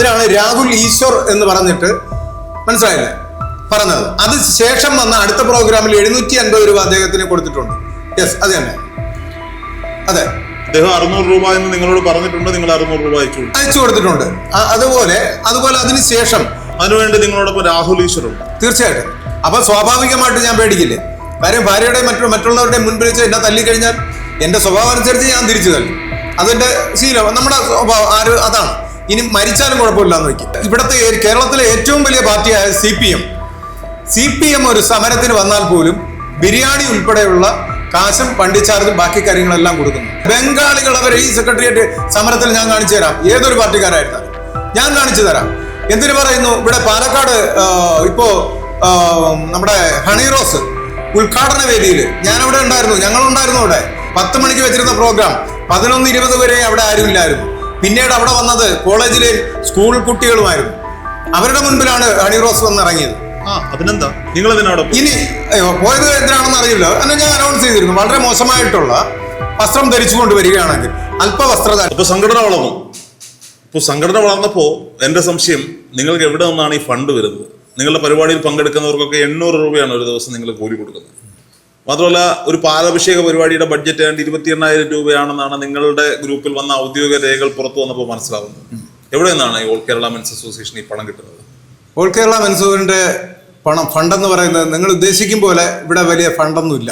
അതിനാണ് രാഹുൽ ഈശ്വർ എന്ന് പറഞ്ഞിട്ട് മനസ്സിലായില്ലേ? പറഞ്ഞത്. അത് ശേഷം വന്ന അടുത്ത പ്രോഗ്രാമിൽ എഴുന്നൂറ്റി അൻപത് രൂപ അദ്ദേഹത്തിന് കൊടുത്തിട്ടുണ്ട്. യെസ് അത് തന്നെ. അതെ. അദ്ദേഹം അറുന്നൂറ് രൂപ എന്ന് നിങ്ങളോട് പറഞ്ഞിട്ടുണ്ട് നിങ്ങൾ അറുന്നൂറ് രൂപ അയച്ചു. അയച്ചു കൊടുത്തിട്ടുണ്ട്. അതുപോലെ അതുപോലെ അതിന് ശേഷം അതിനുവേണ്ടി നിങ്ങളോടൊപ്പം രാഹുൽ ഈശ്വർ തീർച്ചയായിട്ടും. അപ്പൊ സ്വാഭാവികമായിട്ട് ഞാൻ പേടിക്കില്ലേ? കാര്യം ഭാര്യയുടെ മറ്റു മറ്റുള്ളവരുടെ മുൻപിൽ വെച്ച് എന്നെ തല്ലിക്കഴിഞ്ഞാൽ എന്റെ സ്വഭാവം അനുസരിച്ച് ഞാൻ തിരിച്ചു തല്ലും. അതെന്റെ ശീലം. നമ്മുടെ സ്വഭാവം ആര് അതാണ്. ഇനി മരിച്ചാലും കുഴപ്പമില്ല എന്ന് വെക്കും. ഇവിടുത്തെ കേരളത്തിലെ ഏറ്റവും വലിയ പാർട്ടിയായ C P M. C P M ഒരു സമരത്തിന് വന്നാൽ പോലും ബിരിയാണി ഉൾപ്പെടെയുള്ള കാശും പണ്ടിച്ചാർജും ബാക്കി കാര്യങ്ങളെല്ലാം കൊടുക്കുന്നു. ബംഗാളികൾ അവരെ ഈ സെക്രട്ടേറിയറ്റ് സമരത്തിൽ ഞാൻ കാണിച്ചു തരാം. ഏതൊരു പാർട്ടിക്കാരായിരുന്നാലും. ഞാൻ കാണിച്ചു തരാം. എന്തിനു പറയുന്നു? ഇവിടെ പാലക്കാട് ഇപ്പോ നമ്മുടെ ഹണി റോസ് ഉദ്ഘാടന വേദിയിൽ ഞാൻ അവിടെ ഉണ്ടായിരുന്നു. ഞങ്ങൾ ഉണ്ടായിരുന്നു അവിടെ. പത്ത് മണിക്ക് വെച്ചിരുന്ന പ്രോഗ്രാം. പതിനൊന്ന് ഇരുപത് വരെ അവിടെ ആരുമില്ലായിരുന്നു. പിന്നീട് അവിടെ വന്നത് കോളേജിലെ സ്കൂൾ കുട്ടികളുമായിരുന്നു. അവരുടെ മുൻപിലാണ് ഹണി റോസ് വന്നിറങ്ങിയത്. ആ അതിനെന്താ? നിങ്ങൾ ഇനി പോയത് എന്തിനാണെന്ന് അറിയില്ല. എന്നെ ഞാൻ അനൗൺസ് ചെയ്തിരുന്നു. വളരെ മോശമായിട്ടുള്ള വസ്ത്രം ധരിച്ചുകൊണ്ട് വരികയാണെങ്കിൽ അല്പവസ്ത്രധാരി ഇപ്പൊ സംഘടന വളർന്നു. ഇപ്പൊ സംഘടന വളർന്നപ്പോ എന്റെ സംശയം നിങ്ങൾക്ക് എവിടെ നിന്നാണ് ഈ ഫണ്ട് വരുന്നത്? നിങ്ങളുടെ പരിപാടിയിൽ പങ്കെടുക്കുന്നവർക്കൊക്കെ എണ്ണൂറ് രൂപയാണ് ഒരു ദിവസം നിങ്ങൾ കൂലി കൊടുക്കുന്നത്. മാത്രമല്ല ഒരു പാലാഭിഷേക പരിപാടിയുടെ ബഡ്ജറ്റ് ഏതാണ്ട് ഇരുപത്തി എണ്ണായിരം രൂപയാണെന്നാണ് നിങ്ങളുടെ ഗ്രൂപ്പിൽ വന്ന ഔദ്യോഗിക രേഖകൾ പുറത്തു വന്നപ്പോൾ മനസ്സിലാവുന്നത്. എവിടെ നിന്നാണ് ഈ ഓൾ കേരള മെൻസ് അസോസിയേഷൻ ഈ പണം കിട്ടുന്നത്? ഓൾ കേരള മെൻസൂറിന്റെ പണം ഫണ്ടെന്ന് പറയുന്നത് നിങ്ങൾ ഉദ്ദേശിക്കും പോലെ ഇവിടെ വലിയ ഫണ്ടൊന്നുമില്ല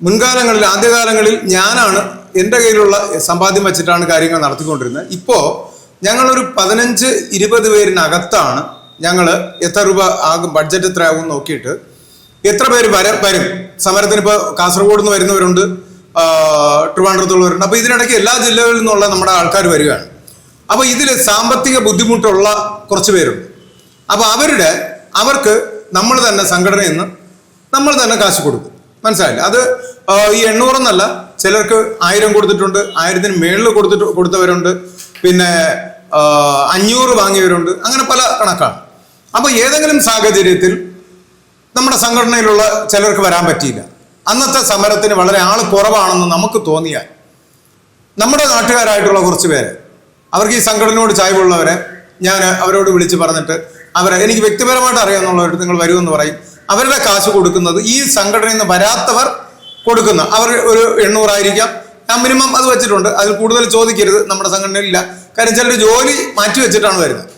മുൻകാലങ്ങളിൽ ആദ്യകാലങ്ങളിൽ ഞാനാണ് എന്റെ കയ്യിലുള്ള സമ്പാദ്യം വെച്ചിട്ടാണ് കാര്യങ്ങൾ നടത്തിക്കൊണ്ടിരുന്നത്. ഇപ്പോൾ ഞങ്ങളൊരു പതിനഞ്ച് ഇരുപത് പേരിനകത്താണ് ഞങ്ങൾ എത്ര രൂപ ആകും ബഡ്ജറ്റ് എത്രയാകും നോക്കിയിട്ട് എത്ര പേര് വര വരും? സമരത്തിന് ഇപ്പോൾ കാസർഗോഡ് നിന്ന് വരുന്നവരുണ്ട്. ട്രിവാൻഡ്രത്തുള്ളവരുണ്ട്. അപ്പോൾ ഇതിനിടയ്ക്ക് എല്ലാ ജില്ലകളിൽ നിന്നുള്ള നമ്മുടെ ആൾക്കാർ വരികയാണ്. അപ്പോൾ ഇതിൽ സാമ്പത്തിക ബുദ്ധിമുട്ടുള്ള കുറച്ച് പേരുണ്ട്. അപ്പോൾ അവരുടെ അവർക്ക് നമ്മൾ തന്നെ സംഘടനയിൽ നിന്ന് നമ്മൾ തന്നെ കാശ് കൊടുക്കും. മനസ്സിലായില്ല? അത് ഈ എണ്ണൂറെന്നല്ല ചിലർക്ക് ആയിരം കൊടുത്തിട്ടുണ്ട് ആയിരത്തിന് മേളിൽ കൊടുത്തിട്ട് കൊടുത്തവരുണ്ട്. പിന്നെ അഞ്ഞൂറ് വാങ്ങിയവരുണ്ട്. അങ്ങനെ പല കണക്കാണ്. അപ്പോൾ ഏതെങ്കിലും സാഹചര്യത്തിൽ നമ്മുടെ സംഘടനയിലുള്ള ചിലർക്ക് വരാൻ പറ്റിയില്ല. അന്നത്തെ സമരത്തിന് വളരെ ആൾ കുറവാണെന്ന് നമുക്ക് തോന്നിയാൽ നമ്മുടെ നാട്ടുകാരായിട്ടുള്ള കുറച്ച് പേര് അവർക്ക് ഈ സംഘടനയോട് ചായ്വുള്ളവരെ ഞാൻ അവരോട് വിളിച്ച് പറഞ്ഞിട്ട് അവരെ എനിക്ക് വ്യക്തിപരമായിട്ട് അറിയാമെന്നുള്ളവർ നിങ്ങൾ വരുമെന്ന് പറയും. അവരുടെ കാശ് കൊടുക്കുന്നത് ഈ സംഘടനയിൽ നിന്ന് വരാത്തവർ കൊടുക്കുന്ന. അവർ ഒരു എണ്ണൂറായിരിക്കാം. ഞാൻ മിനിമം അത് വെച്ചിട്ടുണ്ട്. അതിൽ കൂടുതൽ ചോദിക്കരുത്. നമ്മുടെ സംഘടനയിലില്ല കാര്യം ചിലർ ജോലി മാറ്റി വെച്ചിട്ടാണ് വരുന്നത്.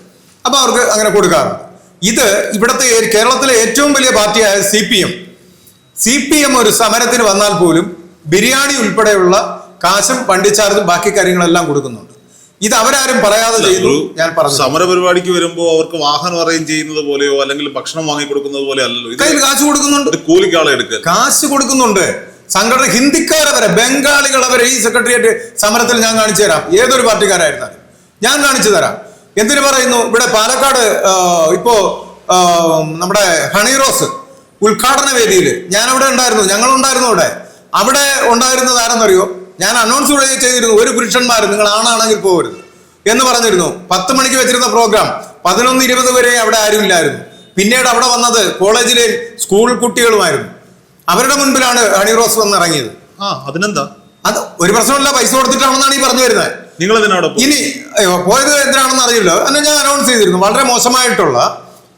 അപ്പോൾ അവർക്ക് അങ്ങനെ കൊടുക്കാറുണ്ട്. ഇത് ഇവിടുത്തെ കേരളത്തിലെ ഏറ്റവും വലിയ പാർട്ടിയായ C P M. C P M ഒരു സമരത്തിന് വന്നാൽ പോലും ബിരിയാണി ഉൾപ്പെടെയുള്ള കാശും പണ്ടിച്ചാർജും ബാക്കി കാര്യങ്ങളെല്ലാം കൊടുക്കുന്നുണ്ട്. ഇത് അവരാരും പറയാതെ ചെയ്തു ഞാൻ പറഞ്ഞു സമര പരിപാടിക്ക് വരുമ്പോ അവർക്ക് വാഹനം അറേഞ്ച് ചെയ്യുന്നത് പോലെയോ അല്ലെങ്കിൽ ഭക്ഷണം വാങ്ങി കൊടുക്കുന്നത് പോലെ അല്ലല്ലോ. കയ്യിൽ കാശ് കൊടുക്കുന്നുണ്ട്. കൂലിക്കാളെ എടുക്കുക കാശ് കൊടുക്കുന്നുണ്ട്. സംഘടന ഹിന്ദിക്കാരെ വരെ ബംഗാളികൾ വരെ ഈ സെക്രട്ടേറിയറ്റ് സമരത്തിൽ ഞാൻ കാണിച്ചു തരാം. ഏതൊരു പാർട്ടിക്കാരായിരുന്നാലും. ഞാൻ കാണിച്ചു തരാം. എന്തിനു പറയുന്നു? ഇവിടെ പാലക്കാട് ഇപ്പോ നമ്മുടെ ഹണി റോസ് ഉദ്ഘാടന വേദിയിൽ ഞാൻ അവിടെ ഉണ്ടായിരുന്നു ഞങ്ങൾ ഉണ്ടായിരുന്നു അവിടെ. അവിടെ ഉണ്ടായിരുന്നത് ആരെന്നറിയോ? ഞാൻ അനൗൺസ് ചെയ്തിരുന്നു ഒരു പുരുഷന്മാർ നിങ്ങൾ ആണാണെങ്കിൽ പോകരുത് എന്ന് പറഞ്ഞിരുന്നു. പത്ത് മണിക്ക് വെച്ചിരുന്ന പ്രോഗ്രാം പതിനൊന്ന് ഇരുപത് വരെ അവിടെ ആരും ഇല്ലായിരുന്നു. പിന്നീട് അവിടെ വന്നത് കോളേജിലെ സ്കൂൾ കുട്ടികളുമായിരുന്നു. അവരുടെ മുൻപിലാണ് ഹണി റോസ് വന്നിറങ്ങിയത്. ആ അതിനെന്താ? അത് ഒരു പ്രശ്നമില്ല പൈസ കൊടുത്തിട്ടാണെന്നാണ് ഈ പറഞ്ഞു വരുന്നത്. നിങ്ങൾ ഇതിനോടൊപ്പം ഇനി പോയത് എന്തിനാണെന്ന് അറിയില്ല. എന്നെ ഞാൻ അനൗൺസ് ചെയ്തിരുന്നു. വളരെ മോശമായിട്ടുള്ള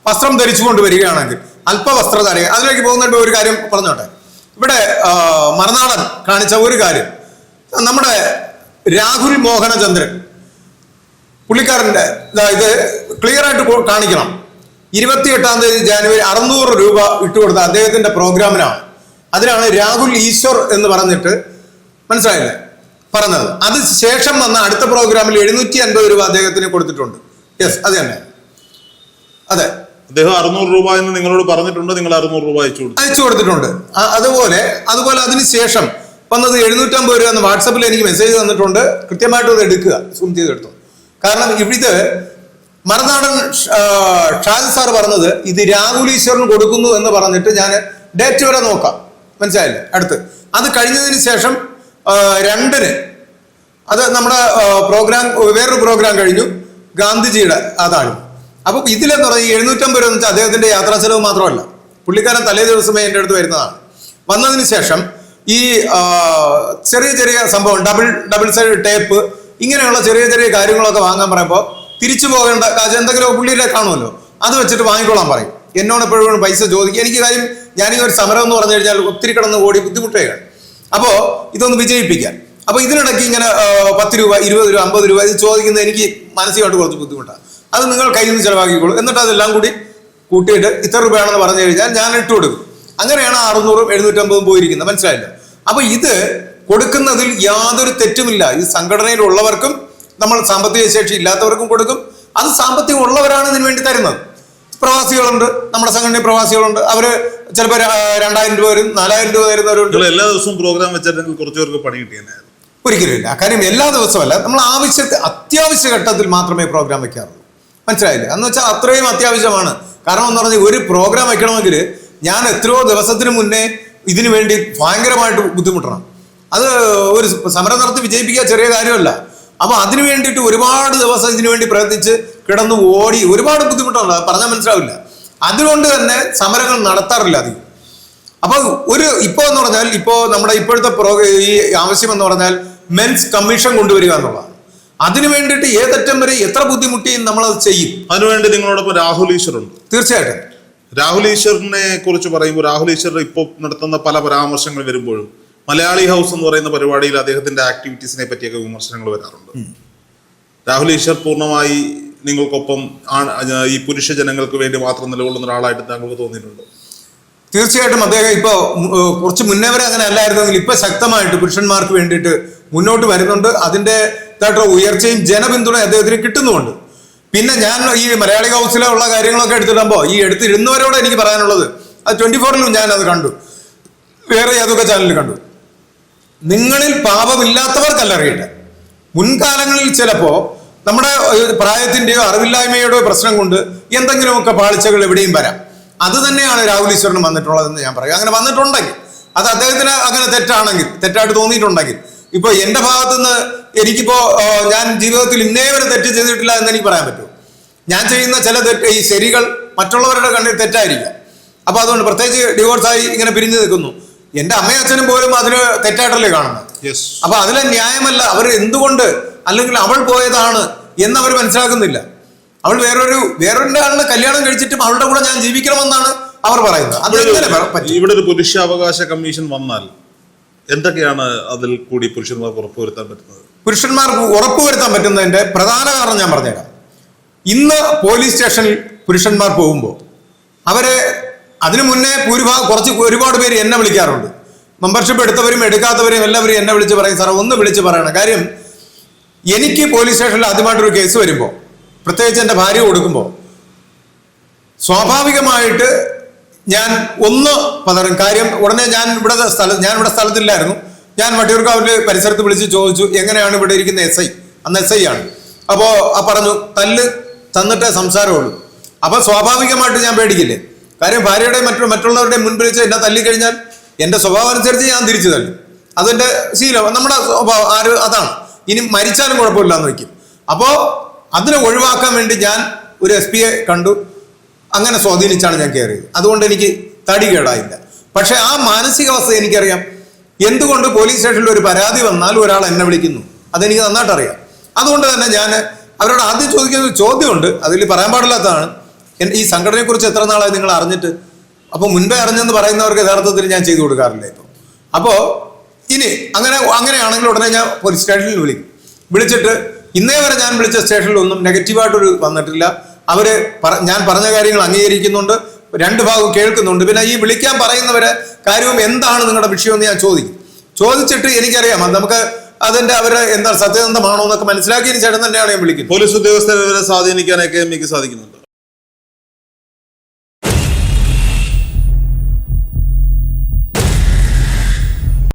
വസ്ത്രം ധരിച്ചു കൊണ്ട് വരികയാണെങ്കിൽ അല്പവസ്ത്രധാരി അതിലേക്ക് പോകുന്നതിന് ഒരു കാര്യം പറഞ്ഞോട്ടെ. ഇവിടെ മറനാടൻ കാണിച്ച ഒരു കാര്യം. നമ്മുടെ രാഹുൽ മോഹനചന്ദ്രൻ പുള്ളിക്കാരന്റെ ഇത് ക്ലിയർ ആയിട്ട് കാണിക്കണം. ഇരുപത്തിയെട്ടാം തീയതി ജാനുവരി അറുന്നൂറ് രൂപ ഇട്ടുകൊടുത്ത അദ്ദേഹത്തിന്റെ പ്രോഗ്രാമിനാണ്. അതിനാണ് രാഹുൽ ഈശ്വർ എന്ന് പറഞ്ഞിട്ട് മനസ്സിലായില്ലേ? പറഞ്ഞത്. അത് ശേഷം വന്ന അടുത്ത പ്രോഗ്രാമിൽ എഴുന്നൂറ്റി അൻപത് രൂപ അദ്ദേഹത്തിന് കൊടുത്തിട്ടുണ്ട്. യെസ് അത് തന്നെ. അതെ. അദ്ദേഹം അറുന്നൂറ് രൂപ എന്ന് നിങ്ങളോട് പറഞ്ഞിട്ടുണ്ട് നിങ്ങൾ അറുന്നൂറ് രൂപ അയച്ചു കൊടുത്തു. അയച്ചു കൊടുത്തിട്ടുണ്ട്. അതുപോലെ അതുപോലെ അതിന് ശേഷം വന്നത് എഴുന്നൂറ്റമ്പത് രൂപ എന്ന് വാട്സപ്പിൽ എനിക്ക് മെസ്സേജ് തന്നിട്ടുണ്ട്. കൃത്യമായിട്ട് അത് എടുക്കുക. സൂം ചെയ്തെടുത്തു കാരണം ഇവിടെ മറുനാടൻ ഷാജ് സാർ പറഞ്ഞത് ഇത് രാഹുൽ കൊടുക്കുന്നു എന്ന് പറഞ്ഞിട്ട് ഞാൻ ഡേറ്റ് വരെ നോക്കാം. മനസ്സിലായില്ലേ? അടുത്ത്. അത് കഴിഞ്ഞതിന് ശേഷം രണ്ടിന്. അത് നമ്മുടെ പ്രോഗ്രാം വേറൊരു പ്രോഗ്രാം കഴിഞ്ഞു. ഗാന്ധിജിയുടെ അതാണ്. അപ്പൊ ഇതിലെന്ന് പറഞ്ഞാൽ എഴുന്നൂറ്റമ്പത് രൂപ എന്ന് വെച്ചാൽ അദ്ദേഹത്തിന്റെ യാത്രാ ചെലവ് മാത്രമല്ല. പുള്ളിക്കാരൻ തലേ ദിവസമേ എന്റെ അടുത്ത് വരുന്നതാണ്. വന്നതിന് ശേഷം ഈ ചെറിയ ചെറിയ സംഭവം ഡബിൾ ഡബിൾ സൈഡ് ടേപ്പ് ഇങ്ങനെയുള്ള ചെറിയ ചെറിയ കാര്യങ്ങളൊക്കെ വാങ്ങാൻ പറയുമ്പോൾ തിരിച്ചു പോകേണ്ട കാശ് എന്തെങ്കിലും പുള്ളിയുടെ കാണുമല്ലോ. അത് വെച്ചിട്ട് വാങ്ങിക്കോളാൻ പറയും. എന്നോട് എപ്പോഴും പൈസ ചോദിക്കും. എനിക്ക് കാര്യം ഞാനീ ഒരു സമരം എന്ന് പറഞ്ഞു കഴിഞ്ഞാൽ ഒത്തിരി കിടന്ന് ഓടി ബുദ്ധിമുട്ടുകയാണ്. അപ്പോൾ ഇതൊന്ന് വിജയിപ്പിക്കാൻ. അപ്പോൾ ഇതിനിടയ്ക്ക് ഇങ്ങനെ പത്ത് രൂപ ഇരുപത് രൂപ അമ്പത് രൂപ ഇത് ചോദിക്കുന്നത് എനിക്ക് മാനസികമായിട്ട് കുറച്ച് ബുദ്ധിമുട്ടാണ്. അത് നിങ്ങൾ കയ്യിൽ നിന്ന് ചിലവാക്കിക്കോളൂ. എന്നിട്ട് അതെല്ലാം കൂടി കൂട്ടിയിട്ട് ഇത്ര രൂപയാണെന്ന് പറഞ്ഞു കഴിഞ്ഞാൽ ഞാൻ ഇട്ട് കൊടുക്കും. അങ്ങനെയാണ് അറുന്നൂറും എഴുന്നൂറ്റമ്പതും പോയിരിക്കുന്നത്. മനസ്സിലായില്ല? അപ്പൊ ഇത് കൊടുക്കുന്നതിൽ യാതൊരു തെറ്റുമില്ല. ഇത് സംഘടനയിലുള്ളവർക്കും നമ്മൾ സാമ്പത്തിക ശേഷി ഇല്ലാത്തവർക്കും കൊടുക്കും. അത് സാമ്പത്തികം ഉള്ളവരാണ് ഇതിനു വേണ്ടി തരുന്നത്. പ്രവാസികളുണ്ട്. നമ്മുടെ സംഘടനയിൽ പ്രവാസികളുണ്ട്. അവർ ചിലപ്പോൾ രണ്ടായിരം രൂപ വരും നാലായിരം രൂപ തരുന്നവരുണ്ട് നിങ്ങൾ എല്ലാ ദിവസവും പ്രോഗ്രാം വെച്ചിട്ടുണ്ടെങ്കിൽ കുറച്ചു പേർക്ക് പണി കിട്ടിയെന്നായിരുന്നു. ഒരിക്കലുമില്ല കാര്യം എല്ലാ ദിവസമല്ല നമ്മൾ ആവശ്യത്തെ അത്യാവശ്യ ഘട്ടത്തിൽ മാത്രമേ പ്രോഗ്രാം വെക്കാറുള്ളൂ. മനസ്സിലായില്ലേ? എന്ന് വെച്ചാൽ അത്രയും അത്യാവശ്യമാണ്. കാരണം എന്ന് പറഞ്ഞാൽ ഒരു പ്രോഗ്രാം വെക്കണമെങ്കിൽ ഞാൻ എത്രയോ ദിവസത്തിന് മുന്നേ ഇതിനു വേണ്ടി ഭയങ്കരമായിട്ട് ബുദ്ധിമുട്ടണം. അത് ഒരു സമരം നടത്തി വിജയിപ്പിക്കുക ചെറിയ കാര്യമല്ല. അപ്പൊ അതിനു വേണ്ടിയിട്ട് ഒരുപാട് ദിവസം ഇതിനു വേണ്ടി പ്രയത്നിച്ച് കിടന്നു ഓടി ഒരുപാട് ബുദ്ധിമുട്ടുണ്ട് അത് പറഞ്ഞാൽ മനസ്സിലാവില്ല. അതുകൊണ്ട് തന്നെ സമരങ്ങൾ നടത്താറില്ല അധികം. അപ്പൊ ഒരു ഇപ്പോ എന്ന് പറഞ്ഞാൽ ഇപ്പോ നമ്മുടെ ഇപ്പോഴത്തെ പ്രോ ഈ ആവശ്യം എന്ന് പറഞ്ഞാൽ മെൻസ് കമ്മീഷൻ കൊണ്ടുവരിക എന്നുള്ളതാണ്. അതിനു വേണ്ടിയിട്ട് ഏതറ്റം വരെ എത്ര ബുദ്ധിമുട്ടിയും അത് ചെയ്യും? അതിനുവേണ്ടി നിങ്ങളോടൊപ്പം രാഹുൽ ഈശ്വറുണ്ട്. തീർച്ചയായിട്ടും. രാഹുൽ ഈശ്വറിനെ കുറിച്ച് പറയുമ്പോൾ രാഹുൽ ഈശ്വർ ഇപ്പോൾ നടത്തുന്ന പല പരാമർശങ്ങൾ വരുമ്പോഴും മലയാളി ഹൗസ് എന്ന് പറയുന്ന പരിപാടിയിൽ അദ്ദേഹത്തിന്റെ ആക്ടിവിറ്റീസിനെ പറ്റിയൊക്കെ വിമർശനങ്ങൾ വരാറുണ്ട്. രാഹുൽ ഈശ്വർ പൂർണമായി നിങ്ങൾക്കൊപ്പം ഈ പുരുഷ ജനങ്ങൾക്ക് വേണ്ടി മാത്രം നിലകൊള്ളുന്ന ഒരാളായിട്ട് താങ്കൾക്ക് തോന്നിയിട്ടുണ്ട്. തീർച്ചയായിട്ടും അദ്ദേഹം ഇപ്പോ കുറച്ച് മുന്നേ വരെ അങ്ങനെ അല്ലായിരുന്നെങ്കിൽ ഇപ്പൊ ശക്തമായിട്ട് പുരുഷന്മാർക്ക് വേണ്ടിയിട്ട് മുന്നോട്ട് വരുന്നുണ്ട്. അതിന്റെ ഇതായിട്ടുള്ള ഉയർച്ചയും ജനപിന്തുണ അദ്ദേഹത്തിന് കിട്ടുന്നുമുണ്ട്. പിന്നെ ഞാൻ ഈ മലയാളി ഹൗസിലെ ഉള്ള കാര്യങ്ങളൊക്കെ എടുത്തിടുമ്പോൾ ഈ എടുത്തിരുന്നവരോട് എനിക്ക് പറയാനുള്ളത് അത് ട്വന്റി ഫോറിലും ഞാൻ അത് കണ്ടു. വേറെ ഏതൊക്കെ ചാനലിൽ കണ്ടു. നിങ്ങളിൽ പാപമില്ലാത്തവർക്കല്ല അറിയട്ടെ മുൻകാലങ്ങളിൽ ചിലപ്പോ നമ്മുടെ പ്രായത്തിന്റെയോ അറിവില്ലായ്മയുടെയോ പ്രശ്നം കൊണ്ട് എന്തെങ്കിലുമൊക്കെ പാളിച്ചകൾ എവിടെയും വരാം. അത് തന്നെയാണ് രാഹുൽ ഈശ്വരനും വന്നിട്ടുള്ളതെന്ന് ഞാൻ പറയും. അങ്ങനെ വന്നിട്ടുണ്ടെങ്കിൽ അത് അദ്ദേഹത്തിന് അങ്ങനെ തെറ്റാണെങ്കിൽ തെറ്റായിട്ട് തോന്നിയിട്ടുണ്ടെങ്കിൽ ഇപ്പൊ എന്റെ ഭാഗത്തു നിന്ന് എനിക്കിപ്പോ ഞാൻ ജീവിതത്തിൽ ഇന്നേ വരെ തെറ്റ് ചെയ്തിട്ടില്ല എന്ന് എനിക്ക് പറയാൻ പറ്റും ഞാൻ ചെയ്യുന്ന ചില തെറ്റ് ഈ ശരികൾ മറ്റുള്ളവരുടെ കണ്ണിൽ തെറ്റായിരിക്കാം. അപ്പൊ അതുകൊണ്ട് പ്രത്യേകിച്ച് ഡിവോഴ്സായി ഇങ്ങനെ പിരിഞ്ഞു നിൽക്കുന്നു. എന്റെ അമ്മയും അച്ഛനും പോലും അതിന് തെറ്റായിട്ടല്ലേ കാണുന്നത്? അപ്പൊ അതിലെ ന്യായമല്ല അവർ എന്തുകൊണ്ട് അല്ലെങ്കിൽ അവൾ പോയതാണ് എന്ന് അവർ മനസ്സിലാക്കുന്നില്ല. അവൾ വേറൊരു വേറൊരാളിനെ കല്യാണം കഴിച്ചിട്ടും അവളുടെ കൂടെ ഞാൻ ജീവിക്കണമെന്നാണ് അവർ പറയുന്നത്. അത് ഇവിടെ ഒരു പുരുഷാവകാശ കമ്മീഷൻ വന്നാൽ എന്തൊക്കെയാണ് അതിൽ കൂടി പുരുഷന്മാർ ഉറപ്പുവരുത്താൻ പറ്റുന്നത്? പുരുഷന്മാർക്ക് ഉറപ്പുവരുത്താൻ പറ്റുന്നതിന്റെ പ്രധാന കാരണം ഞാൻ പറഞ്ഞേക്കാം ഇന്ന് പോലീസ് സ്റ്റേഷനിൽ പുരുഷന്മാർ പോകുമ്പോൾ അവരെ അതിനു മുന്നേ ഭൂരിഭാഗം കുറച്ച് ഒരുപാട് പേര് എന്നെ വിളിക്കാറുണ്ട്. മെമ്പർഷിപ്പ് എടുത്തവരും എടുക്കാത്തവരും എല്ലാവരും എന്നെ വിളിച്ച് പറയും സാറേ ഒന്ന് വിളിച്ച് പറയണം. കാര്യം എനിക്ക് പോലീസ് സ്റ്റേഷനിൽ ആദ്യമായിട്ടൊരു കേസ് വരുമ്പോൾ പ്രത്യേകിച്ച് എന്റെ ഭാര്യ കൊടുക്കുമ്പോൾ സ്വാഭാവികമായിട്ട് ഞാൻ ഒന്ന് പതറും. കാര്യം ഉടനെ ഞാൻ ഇവിടെ സ്ഥല ഞാൻ ഇവിടെ സ്ഥലത്തില്ലായിരുന്നു. ഞാൻ വട്ടിയൂർക്കാവിൽ പരിസരത്ത് വിളിച്ച് ചോദിച്ചു എങ്ങനെയാണ് ഇവിടെ ഇരിക്കുന്ന എസ് ഐ അന്ന് എസ് ഐ ആണ്. അപ്പോൾ ആ പറഞ്ഞു തല്ല് തന്നിട്ടേ സംസാരമുള്ളൂ. അപ്പോൾ സ്വാഭാവികമായിട്ട് ഞാൻ പേടിക്കില്ലേ? കാര്യം ഭാര്യയുടെ മറ്റു മറ്റുള്ളവരുടെ മുൻപിൽ വെച്ച് എന്നെ തല്ലിക്കഴിഞ്ഞാൽ എന്റെ സ്വഭാവം അനുസരിച്ച് ഞാൻ തിരിച്ചു തല്ലും. അതെന്റെ ശീലം നമ്മുടെ സ്വഭാവം ആര് അതാണ്. ഇനി മരിച്ചാലും കുഴപ്പമില്ല എന്ന് വയ്ക്കും. അപ്പോൾ അതിനെ ഒഴിവാക്കാൻ വേണ്ടി ഞാൻ ഒരു എസ് പിയെ കണ്ടു. അങ്ങനെ സ്വാധീനിച്ചാണ് ഞാൻ കയറിയത്. അതുകൊണ്ട് എനിക്ക് തടി കേടായില്ല. പക്ഷെ ആ മാനസികാവസ്ഥ എനിക്കറിയാം. എന്തുകൊണ്ട് പോലീസ് സ്റ്റേഷനിൽ ഒരു പരാതി വന്നാൽ ഒരാൾ എന്നെ വിളിക്കുന്നു. അതെനിക്ക് നന്നായിട്ട് അറിയാം. അതുകൊണ്ട് തന്നെ ഞാൻ അവരോട് ആദ്യം ചോദിക്കുന്ന ഒരു ചോദ്യമുണ്ട്. അതിൽ പറയാൻ പാടില്ലാത്തതാണ്. ഈ സംഘടനയെക്കുറിച്ച് എത്ര നാളായി നിങ്ങൾ അറിഞ്ഞിട്ട്? അപ്പോൾ മുൻപേ അറിഞ്ഞെന്ന് പറയുന്നവർക്ക് യഥാർത്ഥത്തിൽ ഞാൻ ചെയ്തു കൊടുക്കാറില്ല ഇപ്പോൾ അപ്പോൾ ഇനി അങ്ങനെ അങ്ങനെയാണെങ്കിൽ ഉടനെ ഞാൻ പോലീസ് സ്റ്റേഷനിൽ വിളിക്കും. വിളിച്ചിട്ട് ഇന്നേ വരെ ഞാൻ വിളിച്ച സ്റ്റേഷനിലൊന്നും നെഗറ്റീവായിട്ടൊരു വന്നിട്ടില്ല. പറ- ഞാൻ പറഞ്ഞ കാര്യങ്ങൾ അംഗീകരിക്കുന്നുണ്ട്. രണ്ട് ഭാഗവും കേൾക്കുന്നുണ്ട്. പിന്നെ ഈ വിളിക്കാൻ പറയുന്നവരെ കാര്യവും എന്താണ് നിങ്ങളുടെ വിഷയമെന്ന് ഞാൻ ചോദിക്കും. ചോദിച്ചിട്ട് എനിക്കറിയാം. അത് നമുക്ക് അതിന്റെ അവർ എന്താ സത്യസന്ധമാണോ എന്നൊക്കെ മനസ്സിലാക്കിയതിന് ചേട്ടൻ തന്നെയാണ് ഞാൻ വിളിക്കുന്നത്. പോലീസ് ഉദ്യോഗസ്ഥരെ സ്വാധീനിക്കാനൊക്കെ എനിക്ക് സാധിക്കുന്നുണ്ട്.